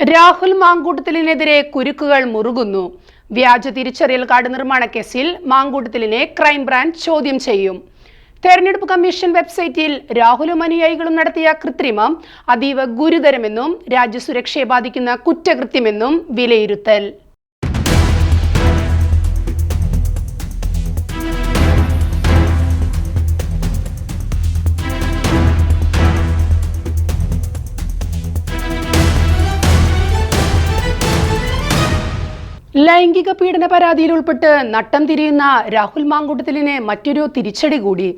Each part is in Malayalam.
രാഹുൽ മാങ്കൂട്ടത്തിലിനെതിരെ കുരുക്കുകൾ മുറുകുന്നു. വ്യാജ തിരിച്ചറിയൽ കാർഡ് നിർമ്മാണ കേസിൽ മാങ്കൂട്ടത്തിലിനെ ക്രൈംബ്രാഞ്ച് ചോദ്യം ചെയ്യും. തെരഞ്ഞെടുപ്പ് കമ്മീഷൻ വെബ്സൈറ്റിൽ രാഹുലും അനുയായികളും നടത്തിയ കൃത്രിമം അതീവ ഗുരുതരമെന്നും രാജ്യസുരക്ഷയെ ബാധിക്കുന്ന കുറ്റകൃത്യമെന്നും വിലയിരുത്തൽ. ലൈംഗിക പീഡന പരാതിയിൽ ഉൾപ്പെട്ട് നട്ടം തിരിയുന്ന രാഹുൽ മാങ്കുട്ടത്തിലിനെ മറ്റൊരു തിരിച്ചടി കൂടി.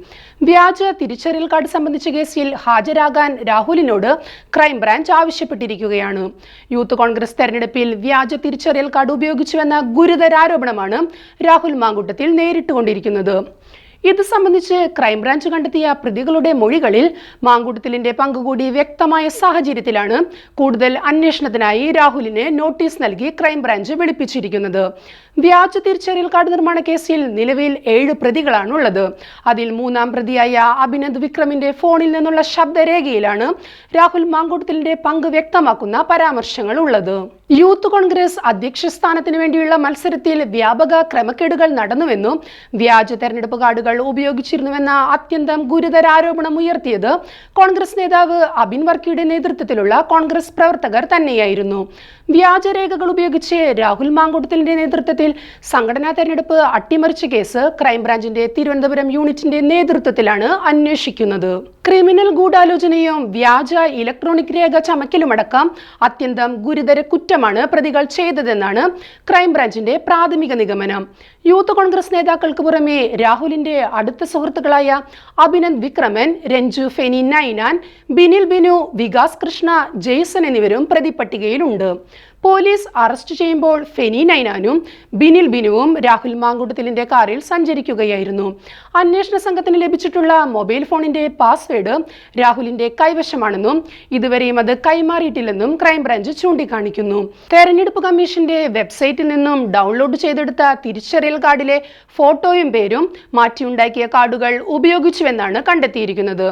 വ്യാജ തിരിച്ചറിയൽ കാർഡ് സംബന്ധിച്ച കേസിൽ ഹാജരാകാൻ രാഹുലിനോട് ക്രൈംബ്രാഞ്ച് ആവശ്യപ്പെട്ടിരിക്കുകയാണ്. യൂത്ത് കോൺഗ്രസ് തെരഞ്ഞെടുപ്പിൽ വ്യാജ തിരിച്ചറിയൽ കാർഡ് ഉപയോഗിച്ചുവെന്ന ഗുരുതരാരോപണമാണ് രാഹുൽ മാങ്കുട്ടത്തിൽ നേരിട്ടുകൊണ്ടിരിക്കുന്നത്. ഇത് സംബന്ധിച്ച് ക്രൈംബ്രാഞ്ച് കണ്ടെത്തിയ പ്രതികളുടെ മൊഴികളിൽ മാങ്കുട്ടത്തിലിന്റെ പങ്കുകൂടി വ്യക്തമായ സാഹചര്യത്തിലാണ് കൂടുതൽ അന്വേഷണത്തിനായി രാഹുലിന് നോട്ടീസ് നൽകി ക്രൈംബ്രാഞ്ച് വിളിപ്പിച്ചിരിക്കുന്നത്. വ്യാജ തിരിച്ചറിയൽ കാർഡ് നിർമ്മാണ കേസിൽ നിലവിൽ ഏഴ് പ്രതികളാണുള്ളത്. അതിൽ മൂന്നാം പ്രതിയായ അഭിനന്ദ് വിക്രമിന്റെ ഫോണിൽ നിന്നുള്ള ശബ്ദരേഖയിലാണ് രാഹുൽ മാങ്കൂട്ടത്തിലിന്റെ പങ്ക് വ്യക്തമാക്കുന്ന പരാമർശങ്ങൾ ഉള്ളത് യൂത്ത് കോൺഗ്രസ് അധ്യക്ഷ സ്ഥാനത്തിന് വേണ്ടിയുള്ള മത്സരത്തിൽ വ്യാപക ക്രമക്കേടുകൾ നടന്നുവെന്നും വ്യാജ തെരഞ്ഞെടുപ്പ് കാർഡുകൾ ഉപയോഗിച്ചിരുന്നുവെന്ന അത്യന്തം ഗുരുതര ആരോപണം ഉയർത്തിയത് കോൺഗ്രസ് നേതാവ് അബിൻ വർക്കിയുടെ നേതൃത്വത്തിലുള്ള കോൺഗ്രസ് പ്രവർത്തകർ തന്നെയായിരുന്നു. വ്യാജരേഖകൾ ഉപയോഗിച്ച് രാഹുൽ മാങ്കൂട്ടത്തിലിന്റെ നേതൃത്വത്തിൽ സംഘടനാ തെരഞ്ഞെടുപ്പ് അട്ടിമറിച്ച കേസ് ക്രൈംബ്രാഞ്ചിന്റെ തിരുവനന്തപുരം യൂണിറ്റിന്റെ നേതൃത്വത്തിലാണ് അന്വേഷിക്കുന്നത്. ക്രിമിനൽ ഗൂഢാലോചനയും വ്യാജ ഇലക്ട്രോണിക് രേഖ ചമക്കലുമടക്കം അത്യന്തം ഗുരുതര കുറ്റമാണ് പ്രതികൾ ചെയ്തതെന്നാണ് ക്രൈംബ്രാഞ്ചിന്റെ പ്രാഥമിക നിഗമനം. യൂത്ത് കോൺഗ്രസ് നേതാക്കൾക്ക് പുറമെ രാഹുലിന്റെ അടുത്ത സുഹൃത്തുക്കളായ അഭിനന്ദ് വിക്രമൻ രഞ്ജു ഫെനി നൈനാൻ ബിനിൽ ബിനു വികാസ് കൃഷ്ണ ജെയ്സൺ എന്നിവരും പ്രതിപട്ടികയിലുണ്ട്. പോലീസ് അറസ്റ്റ് ചെയ്യുമ്പോൾ ഫെനി നൈനാനും ബിനിൽ ബിനുവും രാഹുൽ മാങ്കുട്ടത്തിലിന്റെ കാറിൽ സഞ്ചരിക്കുകയായിരുന്നു. അന്വേഷണ സംഘത്തിന് ലഭിച്ചിട്ടുള്ള മൊബൈൽ ഫോണിന്റെ പാസ്വേഡ് രാഹുലിന്റെ കൈവശമാണെന്നും ഇതുവരെയും അത് കൈമാറിയിട്ടില്ലെന്നും ക്രൈംബ്രാഞ്ച് ചൂണ്ടിക്കാണിക്കുന്നു. തെരഞ്ഞെടുപ്പ് കമ്മീഷന്റെ വെബ്സൈറ്റിൽ നിന്നും ഡൗൺലോഡ് ചെയ്തെടുത്ത തിരിച്ചറിയൽ കാർഡിലെ ഫോട്ടോയും പേരും മാറ്റിയുണ്ടാക്കിയ കാർഡുകൾ ഉപയോഗിച്ചുവെന്നാണ് കണ്ടെത്തിയിരിക്കുന്നത്.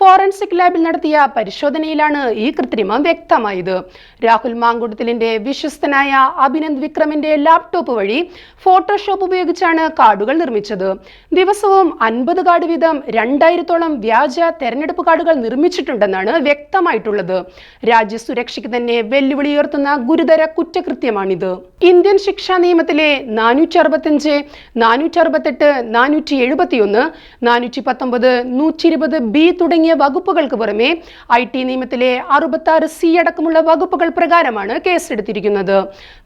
ഫോറൻസിക് ലാബിൽ നടത്തിയ പരിശോധനയിലാണ് ഈ കൃത്രിമം വ്യക്തമായത്. രാഹുൽ മാങ്കുടത്തിലിന്റെ വിശ്വസ്തനായ അഭിനന്ദ് വിക്രമിന്റെ ലാപ്ടോപ്പ് വഴി ഫോട്ടോഷോപ്പ് ഉപയോഗിച്ചാണ് കാർഡുകൾ നിർമ്മിച്ചത്. ദിവസവും അൻപത് കാർഡ് വീതം രണ്ടായിരത്തോളം വ്യാജ തെരഞ്ഞെടുപ്പ് കാർഡുകൾ നിർമ്മിച്ചിട്ടുണ്ടെന്നാണ് വ്യക്തമായിട്ടുള്ളത്. രാജ്യസുരക്ഷയ്ക്ക് തന്നെ വെല്ലുവിളി ഉയർത്തുന്ന ഗുരുതര കുറ്റകൃത്യമാണിത്. ഇന്ത്യൻ ശിക്ഷാ നിയമത്തിലെ നാനൂറ്റി അറുപത്തഞ്ച് നാനൂറ്റി അറുപത്തെട്ട് നാനൂറ്റി എഴുപത്തിയൊന്ന് നാനൂറ്റി പത്തൊമ്പത് നൂറ്റി ഇരുപത് ബി തുടങ്ങിയ വകുപ്പുകൾക്ക് പുറമെ ഐ ടി നിയമത്തിലെ അറുപത്തി ആറ് സി അടക്കമുള്ള വകുപ്പുകൾ പ്രകാരമാണ് കേസെടുത്തിരിക്കുന്നത്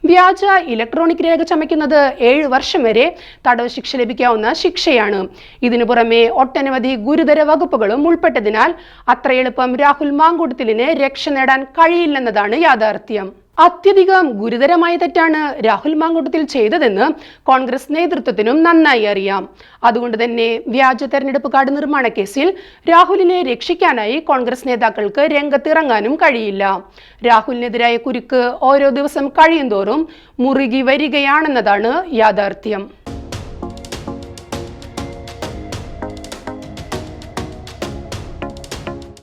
വ്യാജ ഇലക്ട്രോണിക് രേഖ ചമയ്ക്കുന്നത് ഏഴ് വർഷം വരെ തടവ് ശിക്ഷ ലഭിക്കാവുന്ന ശിക്ഷയാണ്. ഇതിനു പുറമെ ഒട്ടനവധി ഗുരുതര വകുപ്പുകളും ഉൾപ്പെട്ടതിനാൽ അത്ര എളുപ്പം രാഹുൽ മാങ്കൂട്ടത്തിലിന് രക്ഷ നേടാൻ കഴിയില്ലെന്നതാണ് യാഥാർത്ഥ്യം. അത്യധികം ഗുരുതരമായ തെറ്റാണ് രാഹുൽ മാങ്കൂട്ടത്തിൽ ചെയ്തതെന്ന് കോൺഗ്രസ് നേതൃത്വത്തിനും നന്നായി അറിയാം. അതുകൊണ്ട് തന്നെ വ്യാജ തെരഞ്ഞെടുപ്പ് കാർഡ് നിർമ്മാണ കേസിൽ രാഹുലിനെ രക്ഷിക്കാനായി കോൺഗ്രസ് നേതാക്കൾക്ക് രംഗത്തിറങ്ങാനും കഴിയില്ല. രാഹുലിനെതിരായ കുരുക്ക് ഓരോ ദിവസം കഴിയുന്തോറും മുറുകി വരികയാണെന്നതാണ് യാഥാർത്ഥ്യം.